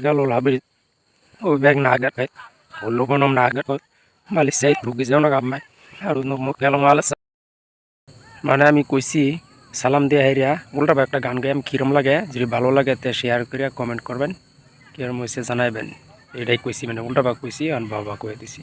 Got all habit. Who beg Nagat, who look on Nagat, Malisay, who is on a my. I don't know more Kalamalas. মানে আমি কইছি সালাম দিয়ে হাইরিয়া উল্টা একটা গান গাই আমি কিরম লাগে যদি ভালো লাগে তে শেয়ার করিয়া কমেন্ট করবেন কিরম হয়েছে জানাইবেন এটাই কইছি মানে উল্টা বাক কইছি আর বাবা কয়ে দিছি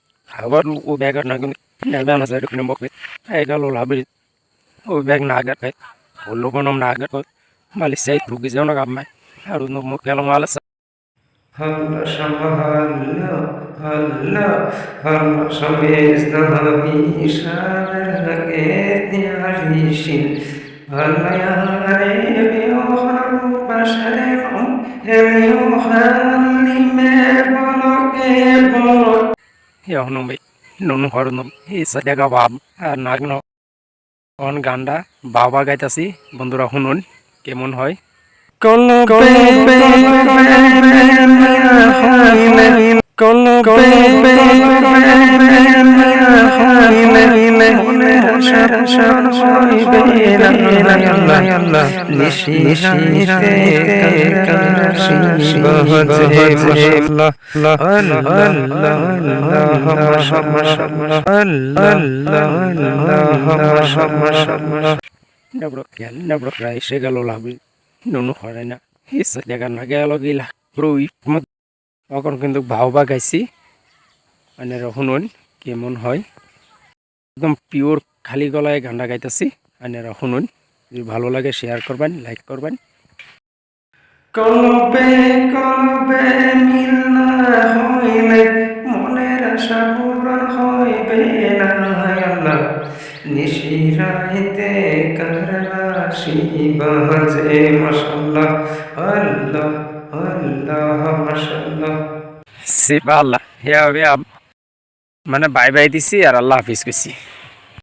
as I can walk with. I got all habit. Who beg Nagat, who look on Nagat, Malisay, who is on a my. I don't know more Kalamalas. Allah Allah Allah Allah Shamez Nabi Shaber Get Yarishin Allah Yare Biohana Basharem Eliohan Lime নুন হরনম এই সাইডা বাব আর নাগন on গানটা বাবা গাইতাছি বন্ধুরা শুনুন কেমন হয় Nabro kyal nabro krai segalo labi নুনু হয় না এই সাইডা গান না গেল গিলা রুই তখন কিন্তু ভাওবা গাইছি মানে শুনুন কেমন হয় একদম পিওর খালি গলায় গানটা গাইতেছি। আপনারা শুনুন। যদি ভালো লাগে শেয়ার করবেন লাইক করবেন। কলবে কলবে মিল না হইলে মনের আশা পূরণ হইবে না আল্লাহ। নিশিরাইতে মাশাল্লাহ আল্লাহ আল্লাহ মাশাল্লাহ সে আল্লাহ হে মানে বাই বাই দিছি আর আল্লাহ হাফিজ কইছি।